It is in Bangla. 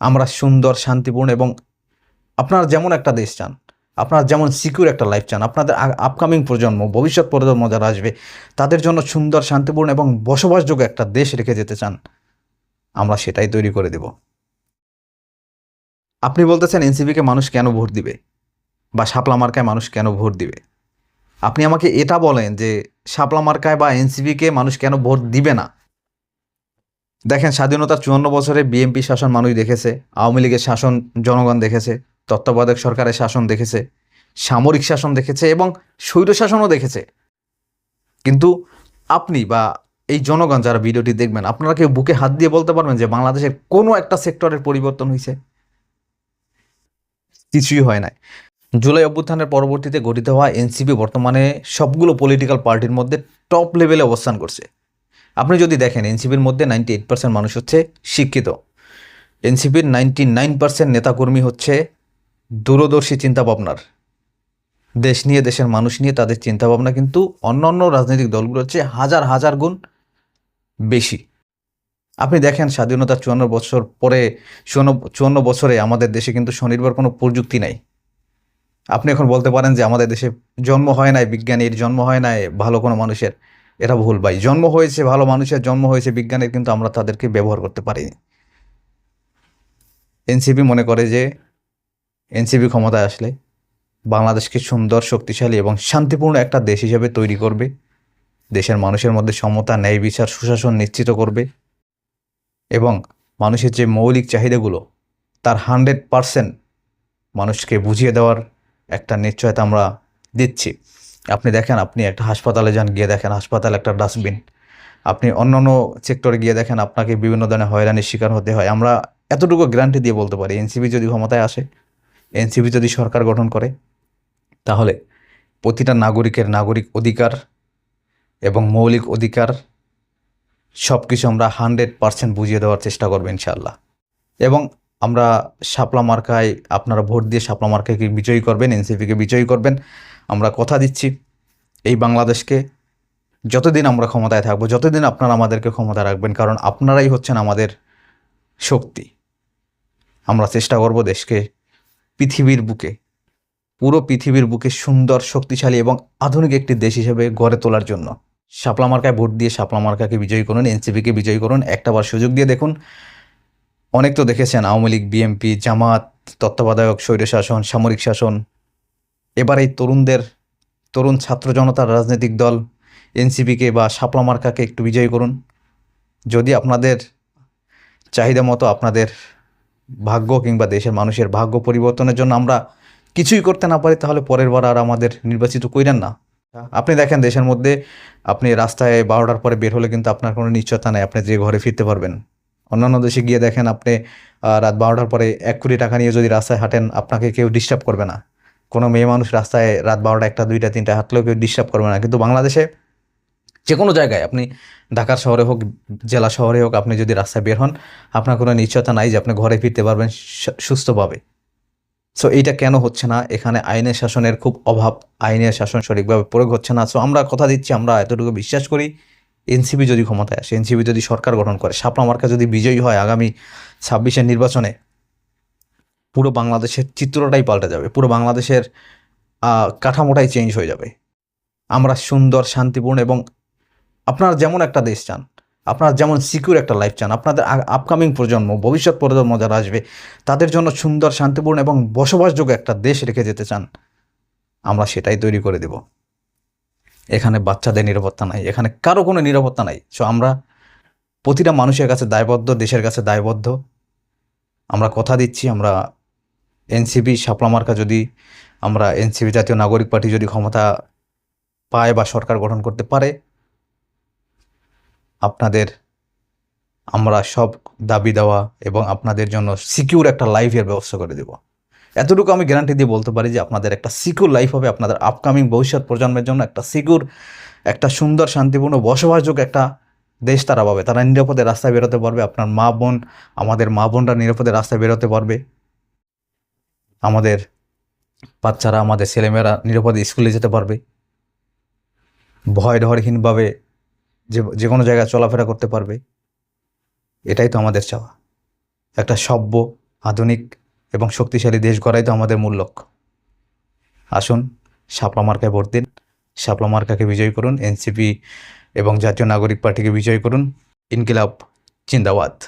আমরা সুন্দর, শান্তিপূর্ণ এবং আপনারা যেমন একটা দেশ চান, আপনারা যেমন সিকিউর একটা লাইফ চান, আপনাদের আপকামিং প্রজন্ম, ভবিষ্যৎ প্রজন্ম যারা আসবে, তাদের জন্য সুন্দর, শান্তিপূর্ণ এবং বসবাসযোগ্য একটা দেশ রেখে যেতে চান, আমরা সেটাই তৈরি করে দেব। আপনি বলতেছেন এনসিপিকে মানুষ কেন ভোট দিবে? বা শাপলা মার্কায় মানুষ কেন ভোট দিবে? আপনি আমাকে এটা বলেন যে, শাপলা মার্কায় বা এনসিপিকে মানুষ কেন ভোট দিবে না? দেখেন স্বাধীনতার চুয়ান্ন বছরে বিএনপি শাসন মানুষ দেখেছে, আওয়ামী লীগের শাসন জনগণ দেখেছে, তত্ত্বাবধায়ক সরকারের শাসন দেখেছে, সামরিক শাসন দেখেছে এবং স্বৈর শাসনও দেখেছে। কিন্তু আপনি বা এই জনগণ যারা ভিডিওটি দেখবেন, আপনারা কেউ বুকে হাত দিয়ে বলতে পারবেন যে বাংলাদেশের কোনো একটা সেক্টরের পরিবর্তন হয়েছে? কিছুই হয় নাই। জুলাই অভ্যুত্থানের পরবর্তীতে গঠিত হওয়া এনসিপি বর্তমানে সবগুলো পলিটিক্যাল পার্টির মধ্যে টপ লেভেলে অবস্থান করছে। আপনি যদি দেখেন, এনসিপির মধ্যে নাইনটি এইট পার্সেন্ট মানুষ হচ্ছে শিক্ষিত। এনসিপির নাইনটি নাইন পার্সেন্ট নেতাকর্মী হচ্ছে দূরদর্শী চিন্তাভাবনার। দেশ নিয়ে, দেশের মানুষ নিয়ে তাদের চিন্তাভাবনা কিন্তু অন্য অন্য রাজনৈতিক দলগুলো হচ্ছে হাজার হাজার গুণ বেশি। আপনি দেখেন, স্বাধীনতা চুয়ান্ন বছর পরে, চুয়ান্ন চুয়ান্ন বছরে আমাদের দেশে কিন্তু স্বনির্ভর কোনো প্রযুক্তি নাই। আপনি এখন বলতে পারেন যে আমাদের দেশে জন্ম হয় নাই, বিজ্ঞানীর জন্ম হয় নাই, ভালো কোনো মানুষের। এটা ভুল ভাই। জন্ম হয়েছে, ভালো মানুষের জন্ম হয়েছে, বিজ্ঞানের কিন্তু আমরা তাদেরকে ব্যবহার করতে পারিনি এনসিপি মনে করে যে এনসিপি ক্ষমতায় আসলে বাংলাদেশকে সুন্দর, শক্তিশালী এবং শান্তিপূর্ণ একটা দেশ হিসেবে তৈরি করবে। দেশের মানুষের মধ্যে সমতা, ন্যায় বিচার, সুশাসন নিশ্চিত করবে এবং মানুষের যে মৌলিক চাহিদাগুলো, তার হান্ড্রেড পারসেন্ট মানুষকে বুঝিয়ে দেওয়ার একটা নিশ্চয়তা আমরা দিচ্ছি। আপনি দেখেন, আপনি একটা হাসপাতালে যান, গিয়ে দেখেন, হাসপাতাল একটা ডাস্টবিন। আপনি অন্য অন্য সেক্টরে গিয়ে দেখেন, আপনাকে বিভিন্ন ধরনের হয়রানির শিকার হতে হয়। আমরা এতটুকু গ্যারান্টি দিয়ে বলতে পারি এনসিবি যদি ক্ষমতায় আসে এনসিবি যদি সরকার গঠন করে, তাহলে প্রতিটা নাগরিকের নাগরিক অধিকার এবং মৌলিক অধিকার সব কিছু আমরা হান্ড্রেড পার্সেন্ট বুঝিয়ে দেওয়ার চেষ্টা করব ইনশাল্লাহ এবং আমরা শাপলা মার্কায়, আপনারা ভোট দিয়ে শাপলা মার্কাকে বিজয়ী করবেন, এনসিপিকে বিজয়ী করবেন? আমরা কথা দিচ্ছি এই বাংলাদেশকে। যতদিন আমরা ক্ষমতায় থাকব, যতদিন আপনারা আমাদেরকে ক্ষমতা রাখবেন, কারণ আপনারাই হচ্ছেন আমাদের শক্তি। আমরা চেষ্টা করব দেশকে পৃথিবীর বুকে, পুরো পৃথিবীর বুকে সুন্দর, শক্তিশালী এবং আধুনিক একটি দেশ হিসেবে গড়ে তোলার জন্য। শাপলা মার্কায় ভোট দিয়ে শাপলা মার্কাকে বিজয়ী করুন, এনসিপিকে বিজয়ী করুন একটাবার সুযোগ দিয়ে দেখুন। অনেক তো দেখেছেন, আওয়ামী লীগ, বিএনপি, জামাত, তত্ত্বাবধায়ক, স্বৈরশাসন, সামরিক শাসন এবার এই তরুণদের, তরুণ ছাত্র জনতার রাজনৈতিক দল এনসিপিকে বা শাপলা মার্কাকে একটু বিজয়ী করুন। যদি আপনাদের চাহিদা মতো আপনাদের ভাগ্য কিংবা দেশের মানুষের ভাগ্য পরিবর্তনের জন্য আমরা কিছুই করতে না পারি, তাহলে পরের বার আর আমাদের নির্বাচিত কইরেন না। আপনি দেখেন দেশের মধ্যে আপনি রাস্তায় বারোটার পরে বের হলে কিন্তু আপনার কোনো নিশ্চয়তা নেই, আপনি যে ঘরে ফিরতে পারবেন। অন্যান্য দেশে গিয়ে দেখেন আপনি রাত বারোটার পরে এক কোটি টাকা নিয়ে যদি রাস্তায় হাঁটেন, আপনাকে কেউ ডিস্টার্ব করবে না। কোনো মেয়ে মানুষ রাস্তায় রাত বারোটা একটা, দুইটা, তিনটা হাঁটলেও কেউ ডিস্টার্ব করবে না। কিন্তু বাংলাদেশে যে কোনো জায়গায়, আপনি ঢাকার শহরে হোক, জেলা শহরে হোক, আপনি যদি রাস্তায় বের হন, আপনার কোনো নিশ্চয়তা নাই যে আপনি ঘরে ফিরতে পারবেন সুস্থভাবে। সো এইটা কেন হচ্ছে না? এখানে আইনের শাসনের খুব অভাব, আইনের শাসন সঠিকভাবে প্রয়োগ হচ্ছে না। সো আমরা কথা দিচ্ছি, আমরা এতটুকু বিশ্বাস করি, এনসিপি যদি ক্ষমতায় আসে, এনসিপি যদি সরকার গঠন করে, শাপলা মার্কা যদি বিজয়ী হয় আগামী ছাব্বিশের নির্বাচনে পুরো বাংলাদেশের চিত্রটাই পাল্টে যাবে। পুরো বাংলাদেশের কাঠামোটাই চেঞ্জ হয়ে যাবে। আমরা সুন্দর, শান্তিপূর্ণ এবং আপনারা যেমন একটা দেশ চান, আপনারা যেমন সিকিউর একটা লাইফ চান, আপনাদের আপকামিং প্রজন্ম, ভবিষ্যৎ প্রজন্ম যারা আসবে, তাদের জন্য সুন্দর, শান্তিপূর্ণ এবং বসবাসযোগ্য একটা দেশ রেখে যেতে চান, আমরা সেটাই তৈরি করে দেব। এখানে বাচ্চাদের নিরাপত্তা নাই, এখানে কারও কোনো নিরাপত্তা নাই। সো আমরা প্রতিটা মানুষের কাছে দায়বদ্ধ, দেশের কাছে দায়বদ্ধ। আমরা কথা দিচ্ছি, আমরা এনসিপি শাপলা মার্কা যদি আমরা এনসিপি জাতীয় নাগরিক পার্টি যদি ক্ষমতা পায় বা সরকার গঠন করতে পারে, আপনাদের, আমরা সব দাবি দেওয়া এবং আপনাদের জন্য সিকিউর একটা লাইফের ব্যবস্থা করে দেব। এতটুকু আমি গ্যারান্টি দিয়ে বলতে পারি যে আপনাদের একটা সিকিউর লাইফ হবে, আপনাদের আপকামিং ভবিষ্যৎ প্রজন্মের জন্য একটা সিকিউর একটা সুন্দর, শান্তিপূর্ণ, বসবাসযোগ্য একটা দেশ তারা পাবে। তারা নিরাপদে রাস্তায় বেরোতে পারবে, আপনার মা বোন, আমাদের মা বোনরা নিরাপদে রাস্তায় বেরোতে পারবে। আমাদের বাচ্চারা, আমাদের ছেলেমেয়েরা নিরাপদে স্কুলে যেতে পারবে। ভয় ডরহীনভাবে যে যে কোনো জায়গায় চলাফেরা করতে পারবে। এটাই তো আমাদের চাওয়া। একটা সভ্য, আধুনিক এবং শক্তিশালী দেশ গড়াই তো আমাদের মূল লক্ষ্য। আসুন শাপলা মার্কায় ভোট দিন। শাপলা মার্কাকে বিজয় করুন। এনসিপি এবং জাতীয় নাগরিক পার্টিকে বিজয় করুন। ইনকিলাব, জিন্দাবাদ।